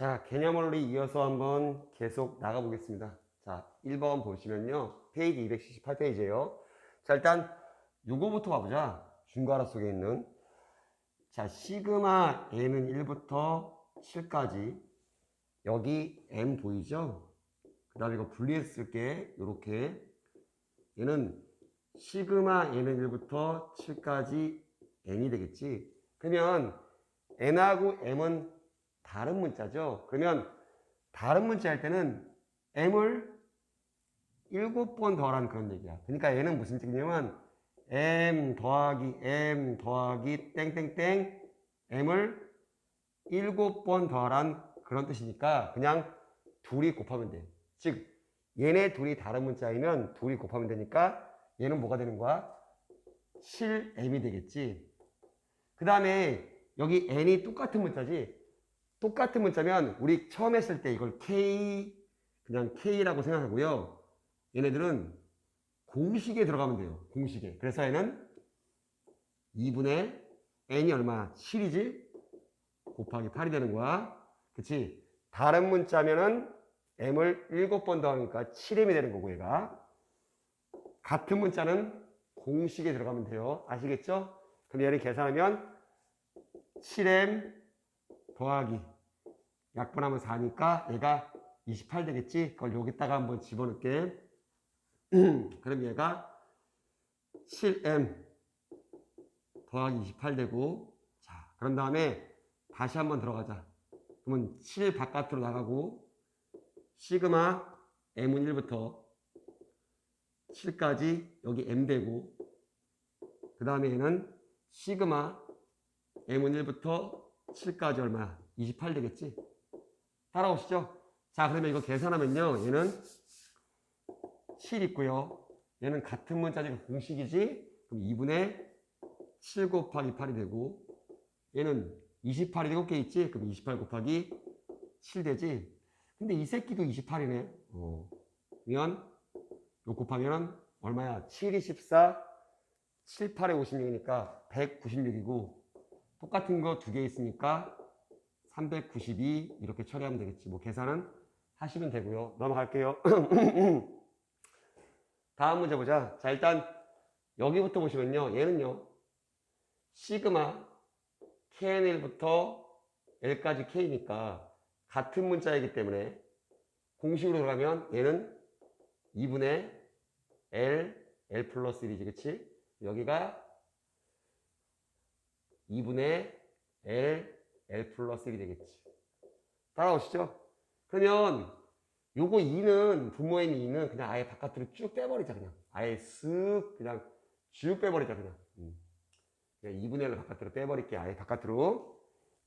자, 개념 원리 이어서 한번 계속 나가보겠습니다. 자, 1번 보시면요. 페이지 278페이지에요. 자, 일단 요거부터 봐보자. 중괄호 속에 있는 자, 시그마 n은 1부터 7까지 여기 m 보이죠? 그 다음에 이거 분리했을 게 요렇게 얘는 시그마 n은 1부터 7까지 n이 되겠지. 그러면 n하고 m은 다른 문자죠. 그러면 다른 문자 할 때는 m을 7번 더하라는 그런 얘기야. 그러니까 얘는 무슨 뜻이냐면 m 더하기 m 더하기 땡땡땡 m을 7번 더하란 그런 뜻이니까 그냥 둘이 곱하면 돼. 즉 얘네 둘이 다른 문자이면 둘이 곱하면 되니까 얘는 뭐가 되는 거야? 7m이 되겠지. 그 다음에 여기 n이 똑같은 문자지. 똑같은 문자면 우리 처음 했을 때 이걸 k 그냥 k라고 생각하고요. 얘네들은 공식에 들어가면 돼요. 공식에. 그래서 얘는 2분의 n이 얼마? 7이지? 곱하기 8이 되는 거야. 그치? 다른 문자면은 m을 7번 더하니까 7m이 되는 거고 얘가. 같은 문자는 공식에 들어가면 돼요. 아시겠죠? 그럼 얘를 계산하면 7m 더하기 약분하면 4니까 얘가 28 되겠지? 그걸 여기다가 한번 집어넣게. 그럼 얘가 7m 더하기 28 되고 자, 그런 다음에 다시 한번 들어가자. 그러면 7 바깥으로 나가고 시그마 m은 1부터 7까지 여기 m 되고 그 다음에 얘는 시그마 m은 1부터 7까지 얼마야? 28 되겠지? 따라오시죠? 자, 그러면 이거 계산하면요. 얘는 7 있고요. 얘는 같은 문자지 공식이지? 그럼 2분의 7 곱하기 8이 되고 얘는 28이 되고 꽤 있지? 그럼 28 곱하기 7 되지? 근데 이 새끼도 28이네. 어. 그러면 요 곱하면 얼마야? 7, 24, 7, 8에 56이니까 196이고 똑같은 거 두 개 있으니까 392 이렇게 처리하면 되겠지. 뭐 계산은 하시면 되고요. 넘어갈게요. 다음 문제 보자. 자, 일단 여기부터 보시면요. 얘는요. 시그마 KN1부터 L까지 K니까 같은 문자이기 때문에 공식으로 들어가면 얘는 2분의 L, L 플러스 1이지, 그치? 여기가 2분의 L, L 플러스 1이 되겠지. 따라오시죠? 그러면 요거 2는, 분모의 2는 그냥 아예 바깥으로 쭉 빼버리자, 그냥. 아예 쓱, 그냥 쭉 빼버리자, 그냥. 음. 그냥 2분의 1을 바깥으로 빼버릴게, 아예 바깥으로.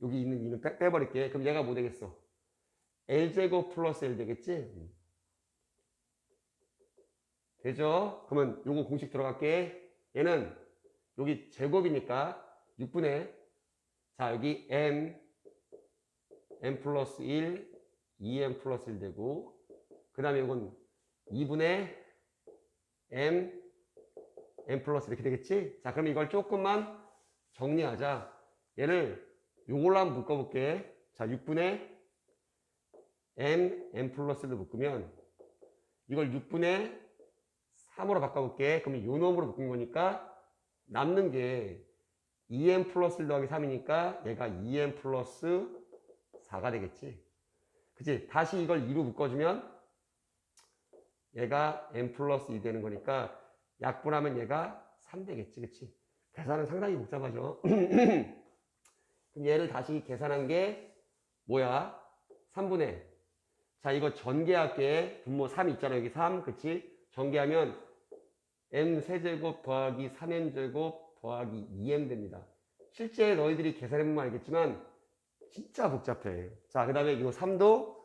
여기 있는 2는 빼, 빼버릴게. 그럼 얘가 뭐 되겠어? L제곱 플러스 L 되겠지? 음. 되죠? 그러면 요거 공식 들어갈게. 얘는 여기 제곱이니까 6분의 자 여기 m m 플러스 1 2m 플러스 1 되고 그 다음에 이건 2분의 m m 플러스 이렇게 되겠지? 자 그럼 이걸 조금만 정리하자. 얘를 요걸로 한번 묶어볼게. 자 6분의 m m 플러스 1로 묶으면 이걸 6분의 3으로 바꿔볼게. 그러면 요 놈으로 묶은 거니까 남는 게 2m 플러스 1 더하기 3이니까 얘가 2m 플러스 4가 되겠지. 그치? 다시 이걸 2로 묶어주면 얘가 m 플러스 2 되는 거니까 약분하면 얘가 3 되겠지. 그치? 계산은 상당히 복잡하죠. 그럼 얘를 다시 계산한 게 뭐야? 3분의 자 이거 전개할게. 분모 3 있잖아. 여기 3. 그치? 전개하면 m 세제곱 더하기 3n제곱 더하기 2m 됩니다. 실제 너희들이 계산해보면 알겠지만 진짜 복잡해. 자, 그 다음에 이거 3도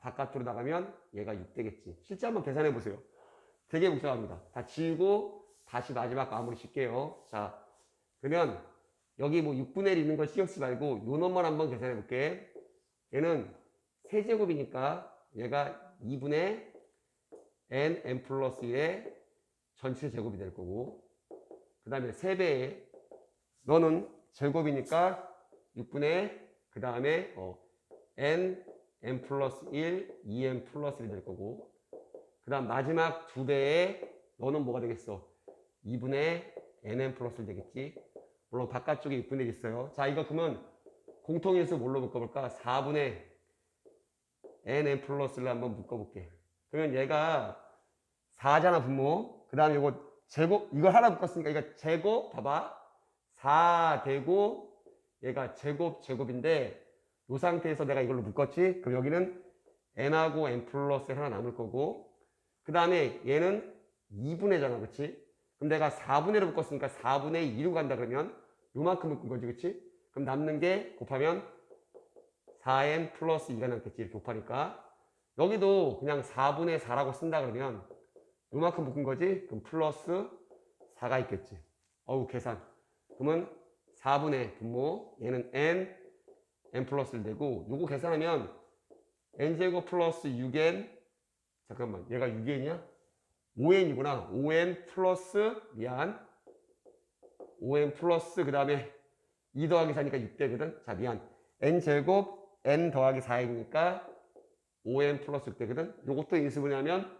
바깥으로 나가면 얘가 6 되겠지. 실제 한번 계산해보세요. 되게 복잡합니다. 다 지우고 다시 마지막 마무리 칠게요. 자, 그러면 여기 뭐 6분의 1 있는 거 신경 쓰지 말고 요 놈만 한번 계산해 볼게. 얘는 세제곱이니까 얘가 2분의 n, n 플러스 1의 전체 제곱이 될 거고 그 다음에 3배에 너는 제곱이니까 6분의 그 다음에 어, n, n 플러스 1, 2n 플러스 1이 될 거고. 그 다음 마지막 두 배에 너는 뭐가 되겠어? 2분의 nn 플러스 1 되겠지? 물론 바깥쪽에 6분의 1 있어요. 자 이거 그러면 공통인수 뭘로 묶어볼까? 4분의 nn 플러스를 한번 묶어볼게. 그러면 얘가 4잖아 분모. 그 다음에 이거 제곱 이걸 하나 묶었으니까 이거 제곱 봐봐 4 되고 얘가 제곱 제곱인데 이 상태에서 내가 이걸로 묶었지? 그럼 여기는 n하고 n 플러스 하나 남을 거고 그 다음에 얘는 2분의잖아 그치? 그럼 내가 4분의를 묶었으니까 4분의 2로 간다 그러면 요만큼 묶은 거지 그치? 그럼 남는 게 곱하면 4n 플러스 2가 남겠지 이렇게 곱하니까. 여기도 그냥 4분의 4라고 쓴다 그러면 요만큼 묶은 거지? 그럼 플러스 4가 있겠지. 어우 계산 그러면 4분의 분모 얘는 n n 플러스 1 되고 요거 계산하면 n제곱 플러스 6n 잠깐만 얘가 6n이야? 5n이구나. 5n 플러스 미안. 5n 플러스 그 다음에 2 더하기 4니까 6되거든? 자 미안. n제곱 n 더하기 4이니까 5n 플러스 6되거든? 요것도 인수분해하면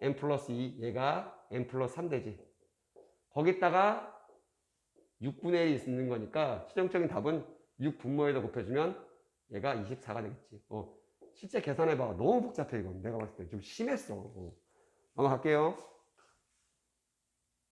n 플러스 2 얘가 n 플러스 3 되지. 거기다가 6분의 1이 있는 거니까 최종적인 답은 6 분모에다 곱해주면 얘가 24가 되겠지. 어, 실제 계산해봐. 너무 복잡해 이건. 내가 봤을 때. 좀 심했어. 어. 넘어갈게요